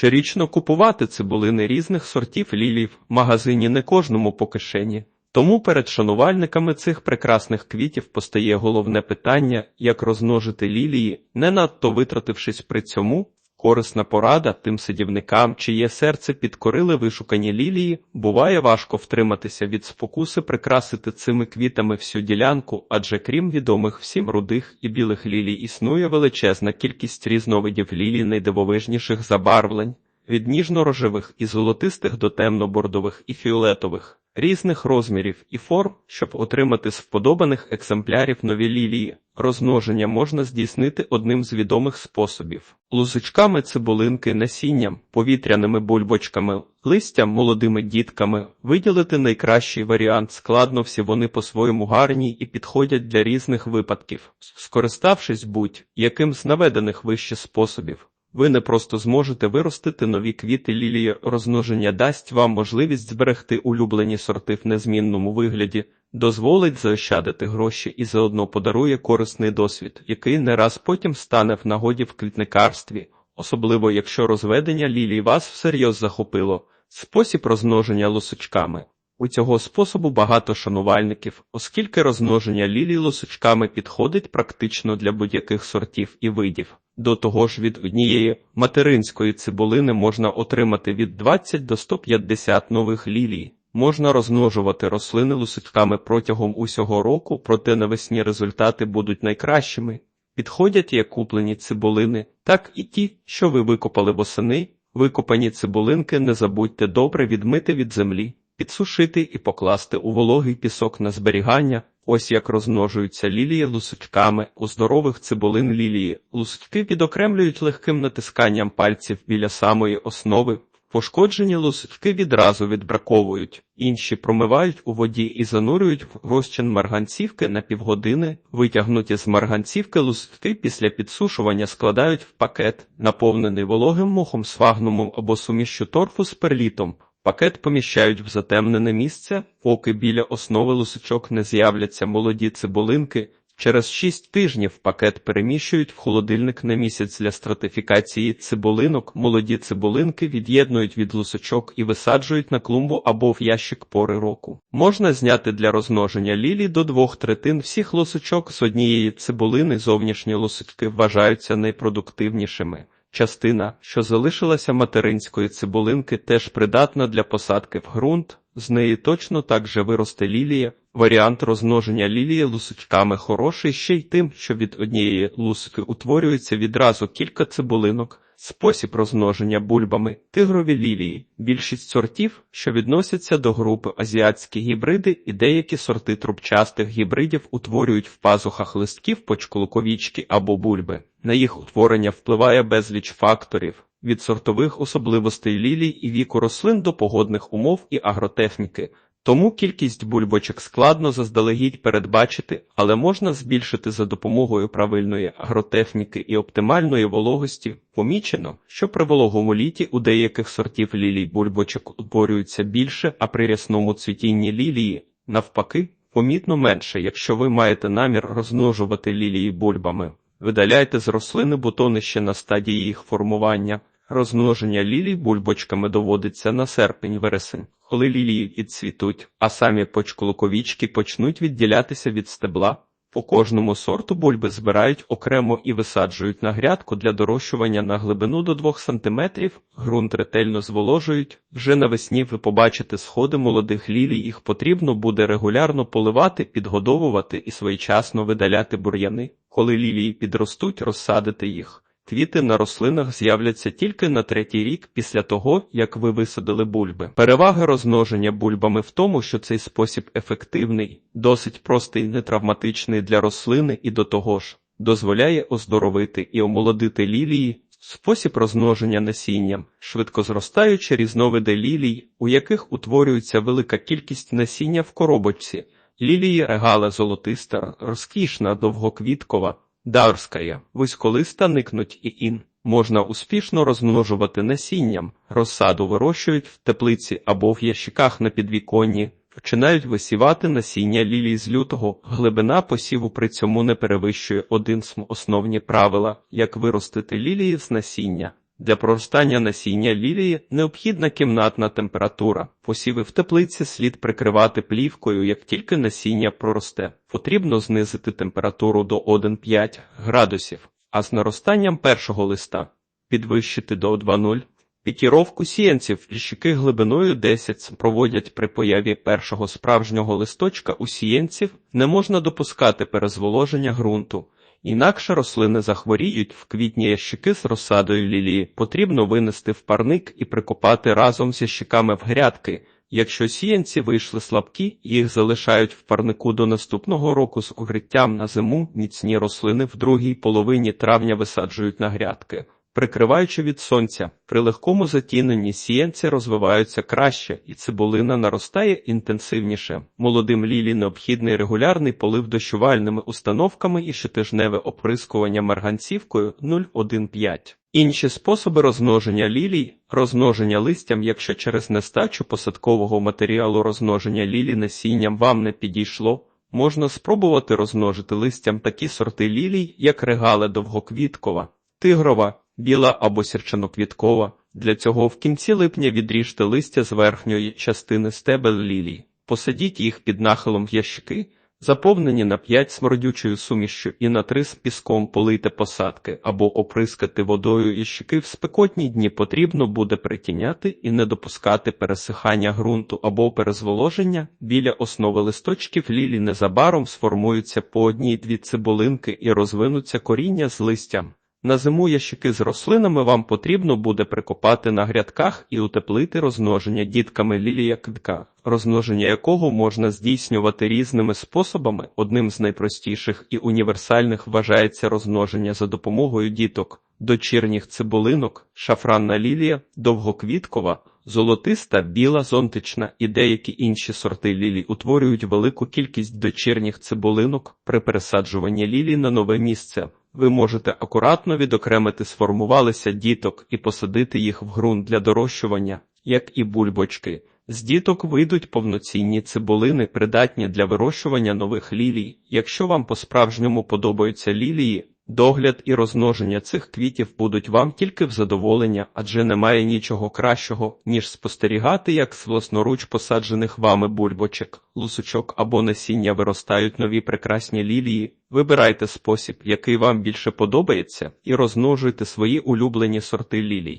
Щорічно купувати цибулини різних сортів лілій в магазині не кожному по кишені. Тому перед шанувальниками цих прекрасних квітів постає головне питання, як розмножити лілії, не надто витратившись при цьому. Корисна порада тим садівникам, чиє серце підкорили вишукані лілії, буває важко втриматися від спокуси прикрасити цими квітами всю ділянку, адже крім відомих всім рудих і білих лілій існує величезна кількість різновидів лілій найдивовижніших забарвлень, від ніжно-рожевих і золотистих до темно-бордових і фіолетових, різних розмірів і форм, щоб отримати з вподобаних екземплярів нові лілії. Розмноження можна здійснити одним з відомих способів: лузочками цибулинки, насінням, повітряними бульбочками, листям, молодими дітками. Виділити найкращий варіант складно всі вони по-своєму гарні і підходять для різних випадків. Скориставшись будь-яким з наведених вище способів, ви не просто зможете виростити нові квіти лілії, розмноження дасть вам можливість зберегти улюблені сорти в незмінному вигляді, дозволить заощадити гроші і заодно подарує корисний досвід, який не раз потім стане в нагоді в квітникарстві, особливо якщо розведення лілій вас всерйоз захопило. Спосіб розмноження лосочками. У цього способу багато шанувальників, оскільки розмноження лілій лосочками підходить практично для будь-яких сортів і видів. До того ж від однієї материнської цибулини можна отримати від 20 до 150 нових лілій. Можна розмножувати рослини лусочками протягом усього року, проте навесні результати будуть найкращими. Підходять як куплені цибулини, так і ті, що ви викопали восени. Викопані цибулинки не забудьте добре відмити від землі, підсушити і покласти у вологий пісок на зберігання. Ось як розмножуються лілії лусочками. У здорових цибулин лілії лусочки відокремлюють легким натисканням пальців біля самої основи. Пошкоджені лусочки відразу відбраковують, інші промивають у воді і занурюють в розчин марганцівки на півгодини. Витягнуті з марганцівки лусочки після підсушування складають в пакет, наповнений вологим мохом сфагнумом або сумішчю торфу з перлітом. Пакет поміщають в затемнене місце, поки біля основи лусочок не з'являться молоді цибулинки. Через 6 тижнів пакет переміщують в холодильник на місяць для стратифікації цибулинок. Молоді цибулинки від'єднують від лусочок і висаджують на клумбу або в ящик пори року. Можна зняти для розмноження лілій до двох третин всіх лусочок з однієї цибулини. Зовнішні лусочки вважаються найпродуктивнішими. Частина, що залишилася материнської цибулинки, теж придатна для посадки в ґрунт. З неї точно так же виросте лілія. Варіант розмноження лілії лусочками хороший ще й тим, що від однієї лусики утворюється відразу кілька цибулинок. Спосіб розмноження бульбами тигрові лілії. Більшість сортів, що відносяться до групи азіатські гібриди, і деякі сорти трубчастих гібридів утворюють в пазухах листків почколоковічки або бульби. На їх утворення впливає безліч факторів від сортових особливостей лілій і віку рослин до погодних умов і агротехніки. Тому кількість бульбочок складно заздалегідь передбачити, але можна збільшити за допомогою правильної агротехніки і оптимальної вологості. Помічено, що при вологому літі у деяких сортів лілій бульбочок утворюється більше, а при рясному цвітінні лілії, навпаки, помітно менше, якщо ви маєте намір розмножувати лілії бульбами. Видаляйте з рослини бутони ще на стадії їх формування. Розмноження лілій бульбочками доводиться на серпень-вересень, коли лілії відцвітуть, а самі почколоковічки почнуть відділятися від стебла. По кожному сорту бульби збирають окремо і висаджують на грядку для дорощування на глибину до 2 см, ґрунт ретельно зволожують. Вже навесні ви побачите сходи молодих лілій, їх потрібно буде регулярно поливати, підгодовувати і своєчасно видаляти бур'яни. Коли лілії підростуть, розсадити їх. Квіти на рослинах з'являться тільки на третій рік після того, як ви висадили бульби. Перевага розмноження бульбами в тому, що цей спосіб ефективний, досить простий, нетравматичний для рослини і до того ж дозволяє оздоровити і омолодити лілії. Спосіб розмноження насінням, швидко зростаючі різновиди лілій, у яких утворюється велика кількість насіння в коробочці. Лілії регала золотиста, розкішна, довгоквіткова, дарська, вузьколиста никнуть і ін. Можна успішно розмножувати насінням, розсаду вирощують в теплиці або в ящиках на підвіконні, починають висівати насіння лілій з лютого. Глибина посіву при цьому не перевищує один з основні правила, як виростити лілії з насіння. Для проростання насіння лілії необхідна кімнатна температура. Посіви в теплиці слід прикривати плівкою, як тільки насіння проросте. Потрібно знизити температуру до 1,5 градусів, а з наростанням першого листа підвищити до 2,0. Пікіровку сіянців ліщики глибиною 10 см проводять при появі першого справжнього листочка у сіянців. Не можна допускати перезволоження ґрунту. Інакше рослини захворіють в квітні ящики з розсадою лілії. Потрібно винести в парник і прикопати разом з ящиками в грядки. Якщо сіянці вийшли слабкі, їх залишають в парнику до наступного року з укриттям на зиму. Міцні рослини в другій половині травня висаджують на грядки. Прикриваючи від сонця, при легкому затіненні сіянці розвиваються краще і цибулина наростає інтенсивніше. Молодим лілі необхідний регулярний полив дощувальними установками і щотижневе оприскування марганцівкою 0,1,5. Інші способи розмноження лілій – розмноження листям, якщо через нестачу посадкового матеріалу розмноження лілій насінням вам не підійшло, можна спробувати розмножити листям такі сорти лілій, як регале довгоквіткова, тигрова, біла або сірчаноквіткова. Для цього в кінці липня відріжте листя з верхньої частини стебел лілій, посадіть їх під нахилом в ящики, заповнені на 5 смородючою сумішшю і на 3 з піском полийте посадки або оприскати водою ящики в спекотні дні потрібно буде притіняти і не допускати пересихання ґрунту або перезволоження. Біля основи листочків лілі незабаром сформуються по одній-дві цибулинки і розвинуться коріння з листям. На зиму ящики з рослинами вам потрібно буде прикопати на грядках і утеплити розмноження дітками лілія квітка, розмноження якого можна здійснювати різними способами. Одним з найпростіших і універсальних вважається розмноження за допомогою діток, дочірніх цибулинок, шафранна лілія, довгоквіткова, золотиста, біла, зонтична і деякі інші сорти лілій утворюють велику кількість дочірніх цибулинок при пересаджуванні лілій на нове місце. Ви можете акуратно відокремити сформувалися діток і посадити їх в ґрунт для дорощування, як і бульбочки. З діток вийдуть повноцінні цибулини, придатні для вирощування нових лілій. Якщо вам по-справжньому подобаються лілії, догляд і розмноження цих квітів будуть вам тільки в задоволення, адже немає нічого кращого, ніж спостерігати, як з власноруч посаджених вами бульбочок, лусочок або насіння виростають нові прекрасні лілії. Вибирайте спосіб, який вам більше подобається, і розмножуйте свої улюблені сорти лілій.